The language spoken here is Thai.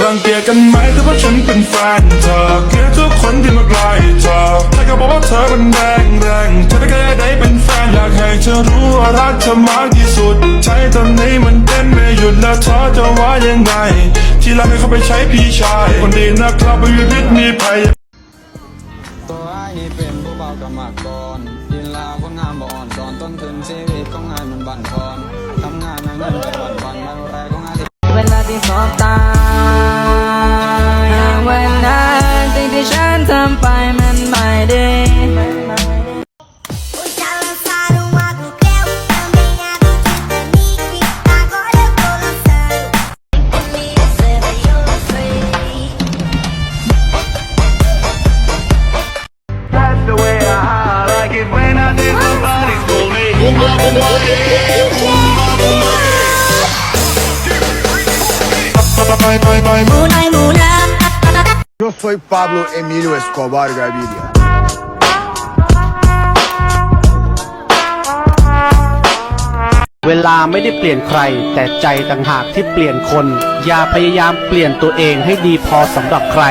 รังเกียจกันไหมถ้าว่าฉันเป็นแฟนเธอเกลียดทุกคนที่มาใกล้เธอใครก็บอกว่าเธอเป็นแรงแรงเธอได้แค่ได้เป็นแฟนอยากให้เธอรู้ว่ารักเธอมากที่สุด ใช้ตอนนี้มันเต้นไม่หยุดแล้วเธอจะว่ายังไง ที่รักให้เขาไปใช้พี่ชาย คนดีนะครับไม่มีพิษมีภัยตัวไอ้นี่เป็นผู้เบากรรมากรดินลาคนงามบ่อ่อนสอนต้นทุนชีวิตของงานมันบั่นทอนทำงานนั่งเงินไปวันวันๆวันแรกของอาทิตย์เวลาที่สบตา Yo soy Pablo Emilio Escobar Gaviria. เวลาไม่ได้เปลี่ยนใคร แต่ใจต่างหากที่เปลี่ยนคน อย่าพยายามเปลี่ยนตัวเองให้ดีพอสำหรับใคร